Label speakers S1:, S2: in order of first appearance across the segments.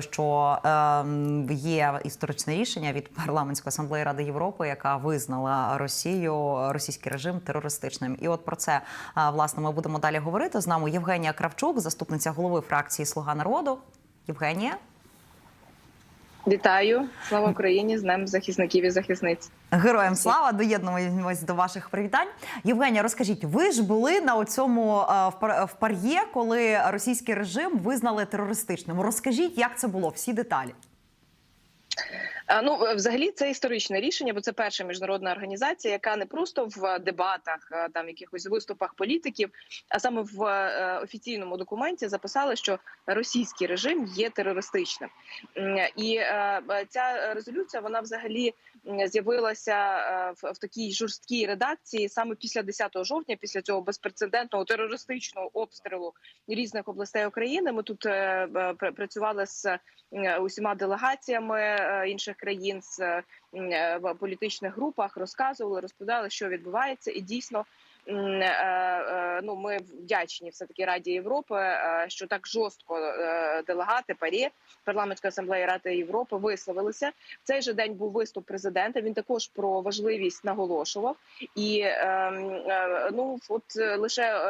S1: Що е, є історичне рішення від парламентської асамблеї Ради Європи, яка визнала Росію російський режим терористичним, і от про це е, власне ми будемо далі говорити. З нами Євгенія Кравчук, заступниця голови фракції Слуга народу. Євгенія,
S2: Вітаю, слава Україні з ним захисників і захисниць.
S1: героям слава! Доєднуємось до ваших привітань. Євгенія, розкажіть, ви ж були на цьому в Пар- в Пар'є, коли російський режим визнали терористичним. Розкажіть, як це було? Всі деталі.
S2: Ну, взагалі, це історичне рішення, бо це перша міжнародна організація, яка не просто в дебатах, е, там якихось виступах політиків, а саме в е, офіційному документі записали, що російський режим є терористичним. І е, ця резолюція вона взагалі з'явилася в, такій жорсткій редакції саме після 10 жовтня, після цього безпрецедентного терористичного обстрілу різних областей України. Ми тут пр- працювали з усіма делегаціями інших країн з е, в політичних групах, розказували, розповідали, що відбувається, і дійсно. Е, е, Ну, ми вдячні все таки Раді Європи, е, що так жорстко делегати ПАРЄ, парламентської асамблеї Ради Європи висловилися. В цей же день був виступ президента. Він також про важливість наголошував. І ну от лише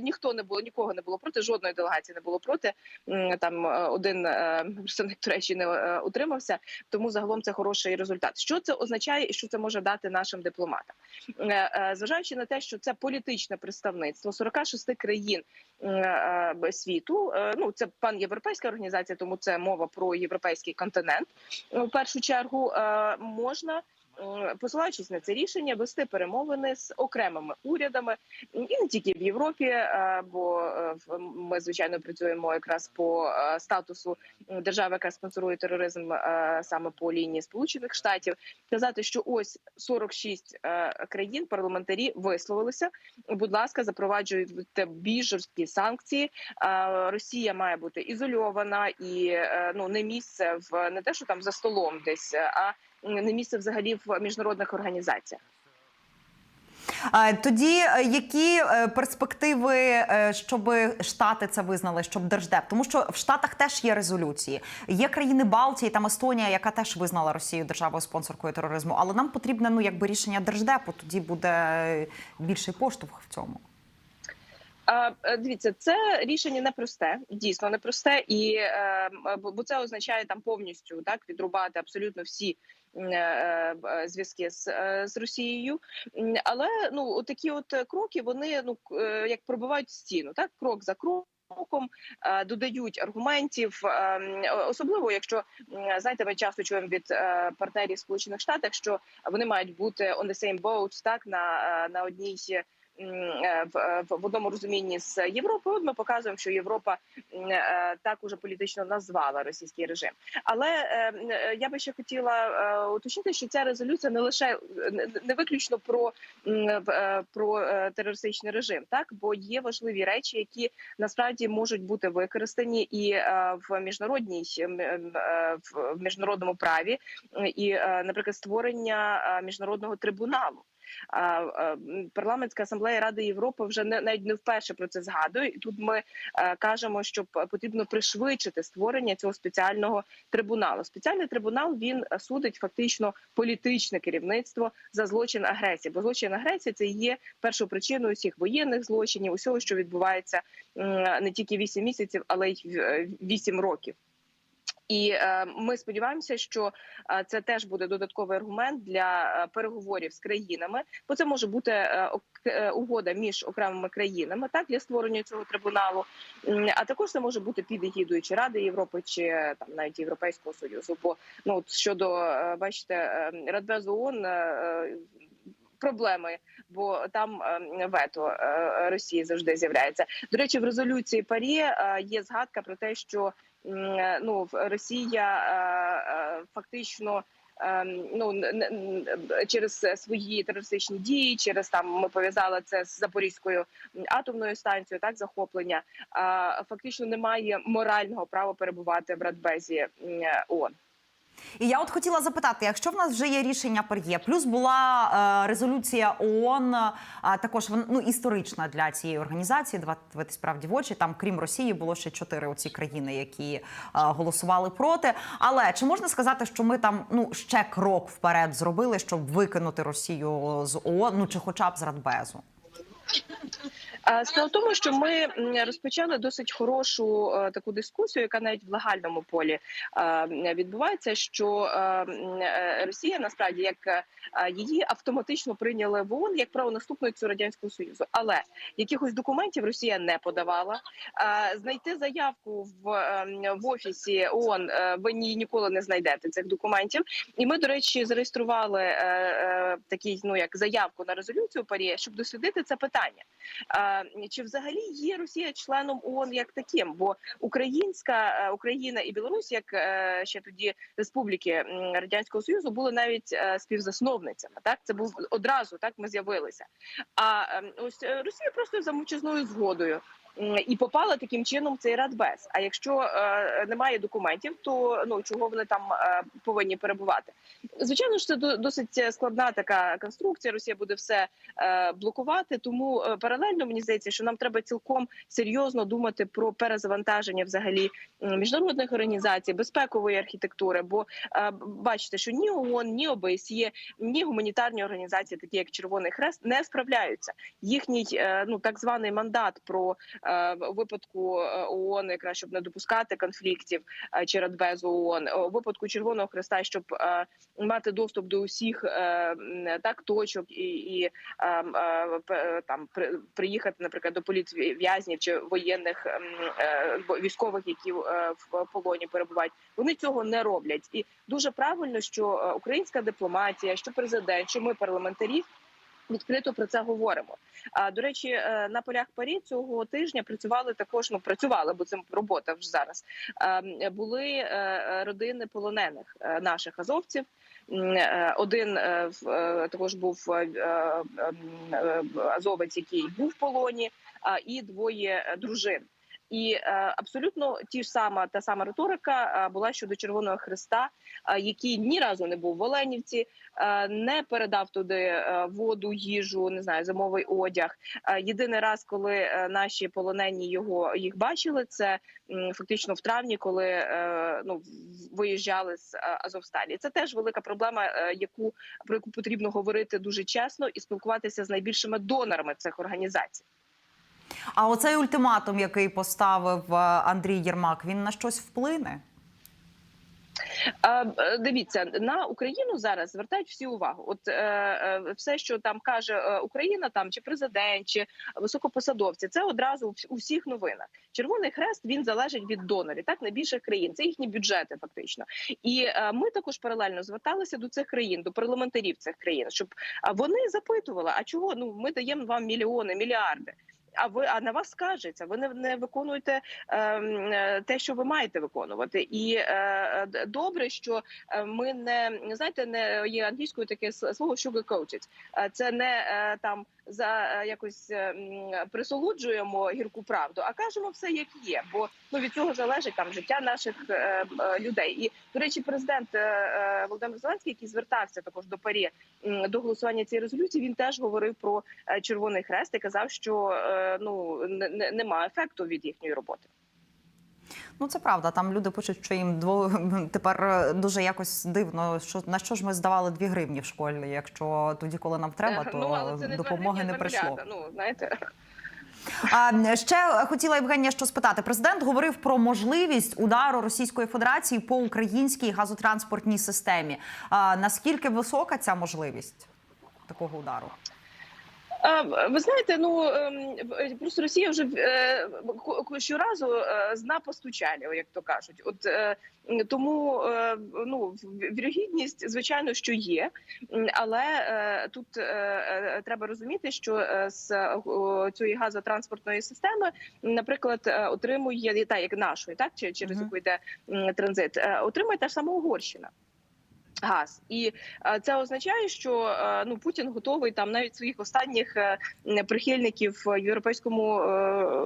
S2: ніхто не було, нікого не було проти, жодної делегації не було проти. Там один представник Туреччини утримався. Тому загалом це хороший результат. Що це означає і що це може дати нашим дипломатам? Зважаючи на те, що це політичне представництво 46 країн е, е, світу. е, Ну це панєвропейська організація, тому це мова про європейський континент. У першу чергу можна. Е, Посилаючись на це рішення, вести перемовини з окремими урядами і не тільки в Європі, е, бо е, ми звичайно працюємо якраз по статусу держави, яка спонсорує тероризм саме по лінії Сполучених Штатів. Казати, що ось 46 е, країн парламентарі висловилися. Будь ласка, запроваджуйте більш жорсткі санкції. Росія має бути ізольована і ну не місце в не те, що там за столом десь, а не місце взагалі в міжнародних організаціях.
S1: Тоді е, які е, перспективи, е, щоб Штати це визнали, щоб держдеп? Тому що в Штатах теж є резолюції. Є країни Балтії, там Естонія, яка теж визнала Росію державою спонсоркою тероризму. Але нам потрібне ну якби рішення держдепу. Тоді буде більший поштовх в цьому.
S2: Е, Дивіться, це рішення непросте, дійсно непросте, і е, бо бо це означає там повністю так відрубати абсолютно всі е, е, зв'язки з, е, з Росією. Але ну такі от кроки вони ну е, як пробивають стіну, так крок за кроком. Е, додають аргументів, е, особливо якщо знаєте, ми часто чуємо від е, партнерів Сполучених Штатів, що вони мають бути on the same boat, так на, е, на одній е, в, е, в одному розумінні з Європою. Ми показуємо, що Європа е, так уже політично назвала російський режим. Але е, е, я би ще хотіла е, уточнити, що ця резолюція не лише не- виключно про, в- е, про е, терористичний режим, так бо є важливі речі, які насправді можуть бути використані і е, в міжнародній е, в в міжнародному праві, і, е, наприклад, створення е, міжнародного трибуналу. Парламентська асамблея Ради Європи вже не навіть не вперше про це згадує. І тут ми е, кажемо, що потрібно пришвидшити створення цього спеціального трибуналу. Спеціальний трибунал він е, судить фактично політичне керівництво за злочин агресії. Бо злочин агресії це є першою причиною всіх воєнних злочинів, усього, що відбувається не тільки 8 місяців, але й 8 років. І е, ми сподіваємося, що е, це теж буде додатковий аргумент для е, переговорів з країнами, бо це може бути угода між окремими країнами, так для створення цього трибуналу. А також це може бути під егідою чи Ради Європи, чи там навіть Європейського союзу. Бо ну щодо бачите, Радбезу ООН, Проблеми, бо там вето Росії завжди з'являється. До речі, в резолюції Парі є згадка про те, що ну в- Росія е, е, фактично. е, Ну через свої терористичні дії, через там ми пов'язали це з Запорізькою атомною станцією, так захоплення. Фактично немає морального права перебувати в Радбезі ООН.
S1: І я от хотіла запитати, якщо в нас вже є рішення ПАРЄ, плюс була е, резолюція ООН, а також ну, історична для цієї організації, давайте дивитись справді в очі. Там, крім Росії, було ще чотири оці країни, які е, голосували проти. Але чи можна сказати, що ми там ну ще крок вперед зробили, щоб викинути Росію з ООН, ну чи хоча б з Радбезу?
S2: Справа в тому, що ми розпочали досить хорошу е, таку дискусію, яка навіть в легальному полі відбувається. Що е, е, Росія насправді як її автоматично прийняли в ООН як правонаступницю радянського союзу, але якихось документів Росія не подавала. Знайти заявку в, е, в офісі ООН ви ні ніколи не знайдете цих документів. І ми, до речі, зареєстрували такий ну як заявку на резолюцію парі, щоб дослідити це питання. Чи взагалі є Росія членом ООН як таким? Бо українська е, Україна і Білорусь, як е, ще тоді республіки радянського союзу, були навіть е, співзасновницями. Так це був одразу. Так ми з'явилися. А ем, ось Росія просто за мовчазною згодою. І попала таким чином в цей радбез. А якщо е, немає документів, то ну чого вони там е, повинні перебувати? Звичайно ж, це до- досить складна така конструкція. Росія буде все е, блокувати. Тому паралельно мені здається, що нам треба цілком серйозно думати про перезавантаження взагалі міжнародних організацій, безпекової архітектури. Бо бачите, що ні ООН, ні ОБСЄ, ні гуманітарні організації, такі як Червоний Хрест, не справляються. Їхній ну так званий мандат про в випадку е, ООН, якраз щоб не допускати конфліктів е, чи Радбезу ООН, у випадку Червоного Хреста, щоб е, мати доступ до усіх е, так точок і, і е, там при- приїхати, наприклад, до політв'язнів чи воєнних е, військових, які е, в полоні перебувають. Вони цього не роблять, і дуже правильно, що е, українська дипломатія, що президент, що ми парламентарі. Відкрито про це говоримо. А до речі, е, на полях парі цього тижня працювали також. Ну працювали, бо це робота вже зараз. Е, Були е, родини полонених наших азовців. Один також був азовець, який був в полоні, а і двоє дружин. І е, абсолютно ті ж сама та сама риторика е, була щодо Червоного Христа, е, який ні разу не був в Оленівці, не передав туди воду, їжу, не знаю, зимовий одяг. Єдиний раз, коли наші полонені його їх бачили, це фактично в травні, коли ну виїжджали з Азовсталі. Це теж велика проблема, яку про яку потрібно говорити дуже чесно і спілкуватися з найбільшими донорами цих організацій.
S1: А оцей ультиматум, який поставив е, Андрій Єрмак, він на щось вплине?
S2: Е, Дивіться на Україну зараз звертають всі увагу. От е, е, все, що там каже Україна, там чи президент, чи високопосадовці, це одразу у всіх новинах. Червоний хрест він залежить від донорів, так найбільших країн. Це їхні бюджети, фактично. І е, ми також паралельно зверталися до цих країн, до парламентарів цих країн, щоб вони запитували: а чого ну ми даємо вам мільйони, мільярди. А ви а на вас скажеться, ви не, не виконуєте ем, е, те, що ви маєте виконувати, і е, добре, що е, ми не знаєте, не є англійською таке слово sugarcoated. Е, Це не е, там за е, якось е, присолоджуємо гірку правду, а кажемо все як є. Бо ну від цього залежить там життя наших е, е, людей. І до речі, президент е, е, Володимир Зеленський, який звертався також до парі е, до голосування цієї резолюції, він теж говорив про Червоний Хрест і казав, що е, ну не, немає ефекту від їхньої роботи.
S1: Ну це правда. Там люди пишуть, що їм дво тепер е, дуже якось дивно. Що на що ж ми здавали дві гривні в школі? Якщо тоді, коли нам треба, то
S2: ну, не
S1: допомоги не прийшло.
S2: Ну знаєте.
S1: А ще хотіла Євгенія що спитати. Президент говорив про можливість удару Російської Федерації по українській газотранспортній системі. А наскільки висока ця можливість такого удару?
S2: Ви знаєте, ну ем, просто Росія вже е, щоразу е, зна постучання, як то кажуть. От е, тому ну вірогідність, звичайно, що є, але тут треба розуміти, що з цієї газотранспортної системи, наприклад, отримує та як нашої, так через яку йде транзит, отримує та ж сама Угорщина. Газ і е, це означає, що е, ну Путін готовий там навіть своїх останніх е, прихильників в Європейському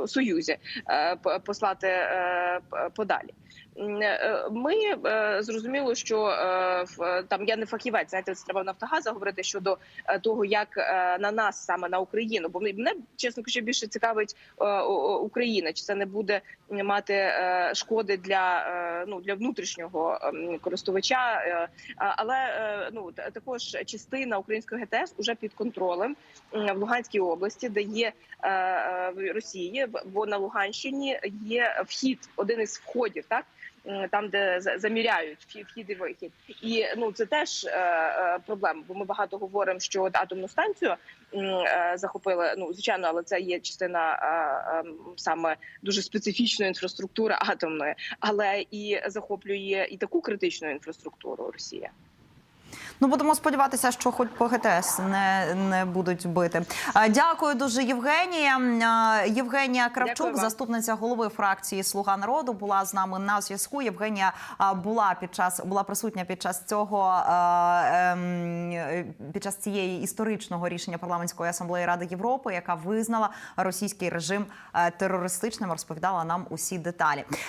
S2: Союзі послати подалі. Е, Ми е, зрозуміло, що е, там я не фахівець, знаєте, це треба Нафтогаза говорити щодо того, як на нас саме на Україну, бо мене чесно кажучи, більше цікавить Україна, чи це не буде мати шкоди для ну для внутрішнього користувача, але ну також частина української ГТС уже під контролем в Луганській області, де є в Росії, бо на Луганщині є вхід, один із входів, так там, де заміряють вхід, і вихід, і ну це теж е, е, проблема, бо ми багато говоримо, що от атомну станцію е, захопили. Ну звичайно, але це є частина е, е, саме дуже специфічної інфраструктури атомної, але і захоплює і таку критичну інфраструктуру Росія.
S1: Ну будемо сподіватися, що хоч по ГТС не, не будуть бити. Дякую дуже, Євгенія. Євгенія Кравчук, заступниця голови фракції Слуга народу, була з нами на зв'язку. Євгенія була під час була присутня під час цього ем, під час цієї історичного рішення парламентської асамблеї Ради Європи, яка визнала російський режим е, терористичним. Розповідала нам усі деталі.